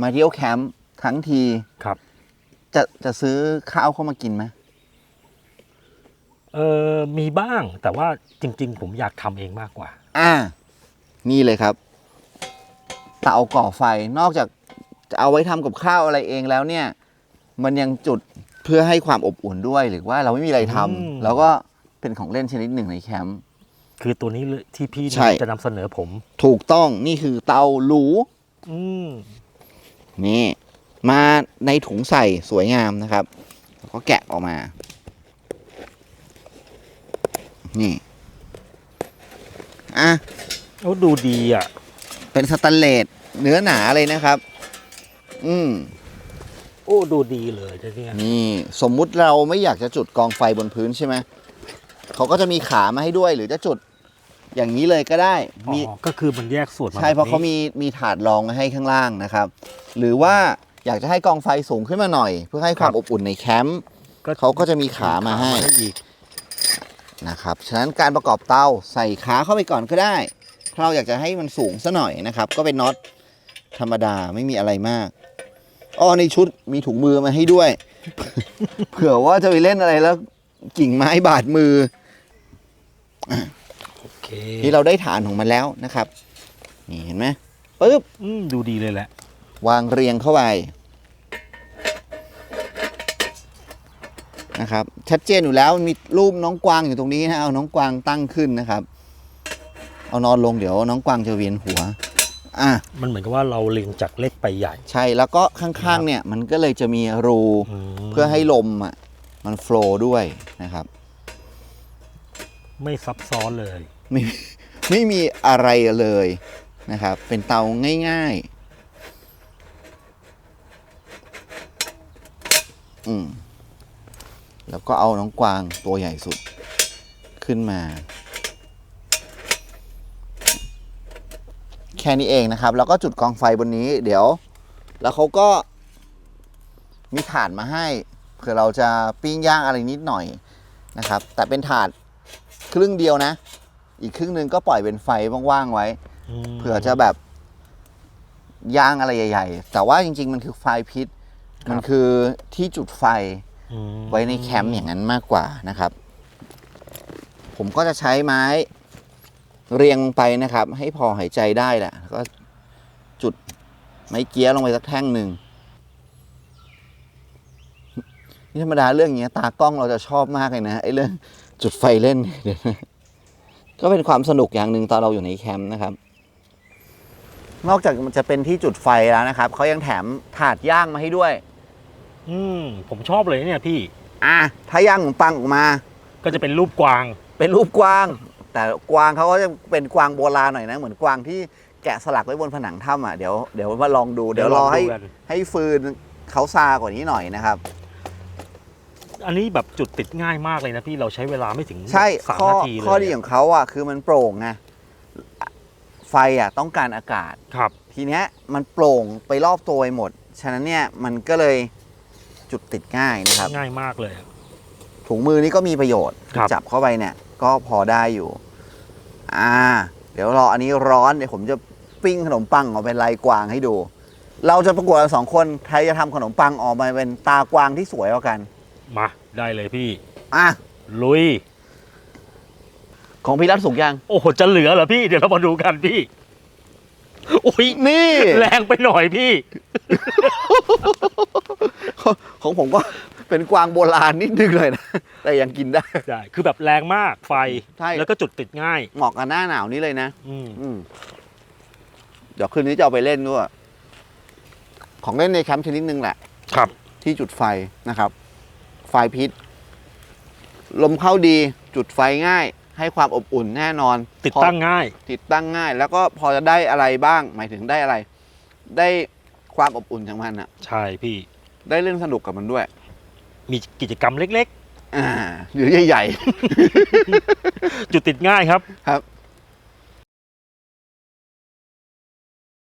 มาเที่ยวแคมป์ทั้งทีครับ จะจะซื้อข้าวเข้ามากินไหมเออมีบ้างแต่ว่าจริง ๆ ผมอยากทำเองมากกว่า อ่า นี่เลยครับ เตาก่อไฟนอกจากจะเอาไว้ทำกับข้าวอะไรเองแล้วเนี่ย มันยังจุดเพื่อให้ความอบอุ่นด้วยหรือว่าเราไม่มีอะไรทอืมำแล้วก็เป็นของเล่นชนิดหนึ่งในแคมป์ คือตัวนี้เลยที่พี่ใช่ จะนำเสนอผม ถูกต้องนี่คือเตาหรู อืม นี่มาในถุงใส่สวยงามนะครับแล้วก็แกะออกมา นี่อะโอ้ดูดีอะ เป็นสแตนเลสเนื้อหนาเลยนะครับ อืมโอ้ดูดีเลยจะเนี่ยนี่สมมุติเราไม่อยากจะจุดกองไฟบนพื้นใช่ไหมเขาก็จะมีขามาให้ด้วยหรือจะจุด อย่างนี้เลยก็ได้อ๋มีอก็คือมันแยกส่วนมาใช่เพราะแบบเขานี้มีมีถาดรองให้ข้างล่างนะครับ หรือว่าอยากจะให้กองไฟสูงขึ้นมาหน่อย เพื่อให้ความอบอุ่นในแคมป์เขาก็จะมีขามาให้อีกนะครับฉะนั้นการประกอบเตาใส่ขาเข้าไปก่อนก็ได้ถ้าเราอยากจะให้มันสูงซะหน่อยนะครับ ก็เป็นน็อตธรรมดาไม่มีอะไรมากอ้อในชุดมีถุงมือมาให้ด้วย เผื่อว่าจะไปเล่นอะไรแล้วกิ่งไม้บาดมือโอเค ที่เราได้ฐานของมันแล้วนะครับ นี่เห็นไหมปึ๊บอืมดูดีเลยแหละ วางเรียงเข้าไปนะครับ ชัดเจนอยู่แล้วมีรูปน้องกวางอยู่ตรงนี้นะเอาน้องกวางตั้งขึ้นนะครับ เอานอนลงเดี๋ยวน้องกวางจะเวียนหัวอะมันเหมือนกับว่าเราเลียงจากเล็กไปใหญ่ ใช่แล้วก็ข้างๆเนี่ยมันก็เลยจะมีรูมเพื่อให้ลมอะมันโฟลว์ด้วยนะครับ ไม่ซับซ้อนเลย ไม่ไม่มีอะไรเลยนะครับ เป็นเตาง่ายๆ อืม แล้วก็เอาน้องกวางตัวใหญ่สุดขึ้นมา แค่นี้เองนะครับ แล้วก็จุดกองไฟบนนี้ เดี๋ยว แล้วเขาก็มีถาดมาให้เผื่อเราจะปิ้งย่างอะไรนิดหน่อยนะครับ แต่เป็นถาดครึ่งเดียวนะ อีกครึ่งหนึ่งก็ปล่อยเป็นไฟว่างๆไว้มเผื่อจะแบบย่างอะไรใหญ่ ๆ แต่ว่าจริง ๆ มันคือไฟพิษ มันคือที่จุดไฟอืมไว้ในแคมป์อย่างนั้นมากกว่านะครับ ผมก็จะใช้ไม้เรียงลงไปนะครับ ให้พอหายใจได้แหละแล้วก็จุดไม้เกี้ยลงไปสักแท่งหนึ่งนี่ธรรมดาเรื่องอย่างเงี้ยตากล้องเราจะชอบมากเลยนะไอ้เรื่องจุดไฟเล่นเดี๋ยวนะ ก็เป็นความสนุกอย่างหนึ่งตอนเราอยู่ในแคมป์นะครับ นอกจากมันจะเป็นที่จุดไฟแล้วนะครับเขายังแถมถาดย่างมาให้ด้วย อืมผมชอบเลยเนี่ยพี่อะถ้าย่างขนมปังออกมา ก็จะเป็นรูปกวาง เป็นรูปกวาง แต่กวางเขาก็จะเป็นกวางโบราณหน่อยนะ เหมือนกวางที่แกะสลักไว้บนผนังถ้ำอะเดี๋ยวเดี๋ยวมาลองดูเดี๋ยวรอให้เดี๋ยวลองดูกันให้ฟืนเขาซากว่านี้หน่อยนะครับ อันนี้แบบจุดติดง่ายมากเลยนะพี่เราใช้เวลาไม่ถึงใช่สามข้อนาทีเลยข้อดีของเขาอะคือมันโปร่งไงไฟอะต้องการอากาศ ครับ ทีเนี้ยมันโปร่งไปรอบตัวไปหมด ฉะนั้นเนี่ยมันก็เลยจุดติดง่ายนะครับ ง่ายมากเลย ถุงมือนี่ก็มีประโยชน์ ครับ จับเข้าไปเนี่ยก็พอได้อยู่ อ่า เดี๋ยวรออันนี้ร้อนเดี๋ยวผมจะปิ้งขนมปังออกเป็นลายกวางให้ดู เราจะประกวดกันสองคนใครจะทำขนมปังออกมาเป็นตากวางที่สวยกว่ากัน มาได้เลยพี่ อะ ลุย ของพี่รัฐสุกยัง โอ้โหจะเหลือเหรอพี่ เดี๋ยวเรามาดูกันพี่ โอ้ยนี่ แรงไปหน่อยพี่ ของผมก็เป็นกวางโบราณนิดนึงเลยนะ แต่ยังกินได้ ได้ คือแบบแรงมากไฟ ใช่ แล้วก็จุดติดง่าย เหมาะกับหน้าหนาวนี้เลยนะ อืมอืมเดี๋ยวคืนนี้จะเอาไปเล่นด้วย ของเล่นในแคมป์ชนิดนึงแหละ ครับ ที่จุดไฟนะครับ ไฟพิษ ลมเข้าดีจุดไฟง่าย ให้ความอบอุ่นแน่นอนติดตั้งพอง่าย ติดตั้งง่าย แล้วก็พอจะได้อะไรบ้าง หมายถึงได้อะไร ได้ความอบอุ่นจากมันอะใช่พี่ ได้เล่นสนุกกับมันด้วยมีกิจกรรมเล็ก อ่าหรือใหญ่ ๆ จุดติดง่ายครับๆครับ